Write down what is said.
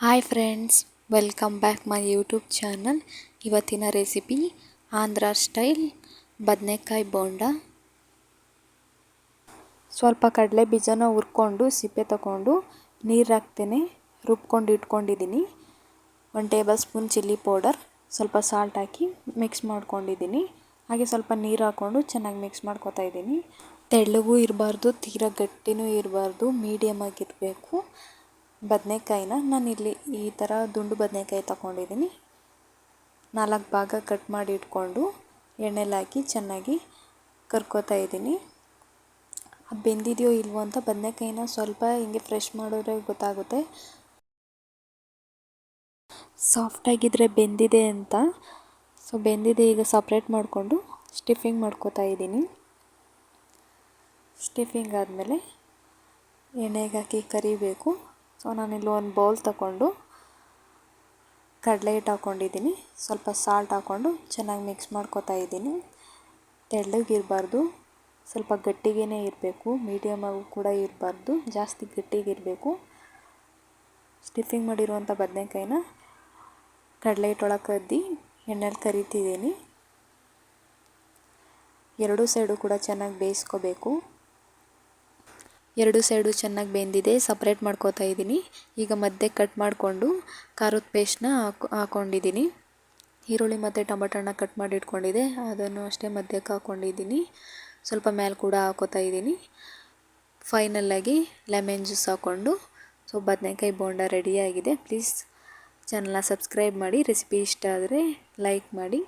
Hi friends, welcome back my YouTube channel. ಇವತ್ತಿನ recipe Andhra style ಬದನೆಕಾಯಿ ಬೋಂಡ. ಸ್ವಲ್ಪ ಕಡಲೆ ಬೀಜನ ಹುರ್ಕೊಂಡು ಸಿಪ್ಪೆ ತಗೊಂಡು ನೀರು ಹಾಕ್ತೇನೆ. ರುಬ್ಕೊಂಡು ಇಟ್ಕೊಂಡಿದ್ದೀನಿ. ಒಂದು ಟೇಬಲ್ ಸ್ಪೂನ್ ಚಿಲ್ಲಿ ಪೌಡರ್, ಸ್ವಲ್ಪ ಸಾಲ್ಟ್ ಹಾಕಿ ಮಿಕ್ಸ್ ಮಾಡ್ಕೊಂಡಿದ್ದೀನಿ. ಹಾಗೆ ಸ್ವಲ್ಪ ನೀರು ಹಾಕ್ಕೊಂಡು ಚೆನ್ನಾಗಿ ಮಿಕ್ಸ್ ಮಾಡ್ಕೊತಾ ಇದ್ದೀನಿ. ತೆಳ್ಳಗೂ ಇರಬಾರ್ದು, ತೀರಾ ಗಟ್ಟಿನೂ ಇರಬಾರ್ದು ಮೀಡಿಯಮ್ ಆಗಿರಬೇಕು. ಬದನೆಕಾಯಿನ ನಾನಿಲ್ಲಿ ಈ ಥರ ದುಂಡು ಬದನೆಕಾಯಿ ತಗೊಂಡಿದ್ದೀನಿ. ನಾಲ್ಕು ಭಾಗ ಕಟ್ ಮಾಡಿ ಇಟ್ಕೊಂಡು ಎಣ್ಣೆಲಿ ಹಾಕಿ ಚೆನ್ನಾಗಿ ಕರ್ಕೋತಾ ಇದ್ದೀನಿ. ಬೆಂದಿದೆಯೋ ಇಲ್ವೋ ಅಂತ ಬದನೆಕಾಯಿನ ಸ್ವಲ್ಪ ಹಿಂಗೆ ಫ್ರೆಶ್ ಮಾಡಿದ್ರೆ ಗೊತ್ತಾಗುತ್ತೆ. ಸಾಫ್ಟಾಗಿದ್ದರೆ ಬೆಂದಿದೆ ಅಂತ. ಸೊ, ಬೆಂದಿದೆ ಈಗ ಸಪ್ರೇಟ್ ಮಾಡಿಕೊಂಡು ಸ್ಟಿಫಿಂಗ್ ಮಾಡ್ಕೋತಾ ಇದ್ದೀನಿ. ಸ್ಟಿಫಿಂಗ್ ಆದಮೇಲೆ ಎಣ್ಣೆಗೆ ಹಾಕಿ ಕರಿಬೇಕು. ಸೊ ನಾನಿಲ್ಲಿ ಒಂದು ಬೌಲ್ ತಗೊಂಡು ಕಡಲೆ ಹಿಟ್ಟು ಹಾಕ್ಕೊಂಡಿದ್ದೀನಿ. ಸ್ವಲ್ಪ ಸಾಲ್ಟ್ ಹಾಕ್ಕೊಂಡು ಚೆನ್ನಾಗಿ ಮಿಕ್ಸ್ ಮಾಡ್ಕೊತಾ ಇದ್ದೀನಿ. ತೆಳ್ಳಗಿರಬಾರ್ದು. ಸ್ವಲ್ಪ ಗಟ್ಟಿಗೇ ಇರಬೇಕು. ಮೀಡಿಯಮಾಗೂ ಕೂಡ ಇರಬಾರ್ದು. ಜಾಸ್ತಿ ಗಟ್ಟಿಗಿರಬೇಕು ಸ್ಟಿಫಿಂಗ್ ಮಾಡಿರುವಂಥ ಬದನೆಕಾಯಿನ ಕಡಲೆ ಹಿಟ್ಟೊಳಗೆ ಕದ್ದಿ ಎಣ್ಣೆಲಿ ಕರಿತಿದ್ದೀನಿ. ಎರಡೂ ಸೈಡು ಕೂಡ ಚೆನ್ನಾಗಿ ಬೇಯಿಸ್ಕೋಬೇಕು. ಎರಡು ಸೈಡು ಚೆನ್ನಾಗಿ ಬೆಂದಿದೆ ಸಪ್ರೇಟ್ ಮಾಡ್ಕೋತಾ ಇದ್ದೀನಿ. ಈಗ ಮಧ್ಯೆ ಕಟ್ ಮಾಡಿಕೊಂಡು ಖಾರದ ಪೇಸ್ಟ್ನ ಹಾಕೊ ಹಾಕ್ಕೊಂಡಿದ್ದೀನಿ ಈರುಳ್ಳಿ ಮತ್ತು ಟೊಮೆಟೊನ ಹಣ್ಣ ಕಟ್ ಮಾಡಿ ಇಟ್ಕೊಂಡಿದ್ದೆ, ಅದನ್ನು ಅಷ್ಟೇ ಮಧ್ಯಕ್ಕೆ ಹಾಕ್ಕೊಂಡಿದ್ದೀನಿ ಸ್ವಲ್ಪ ಮೇಲೆ ಕೂಡ ಹಾಕೋತಾ ಇದ್ದೀನಿ. ಫೈನಲ್ಲಾಗಿ ಲೆಮೆನ್ ಜ್ಯೂಸ್ ಹಾಕ್ಕೊಂಡು ಸೊ ಬದನೆಕಾಯಿ ಬೋಂಡ ರೆಡಿಯಾಗಿದೆ ಪ್ಲೀಸ್ ಚಾನಲ್ನ ಸಬ್ಸ್ಕ್ರೈಬ್ ಮಾಡಿ ರೆಸಿಪಿ ಇಷ್ಟ ಆದರೆ ಲೈಕ್ ಮಾಡಿ.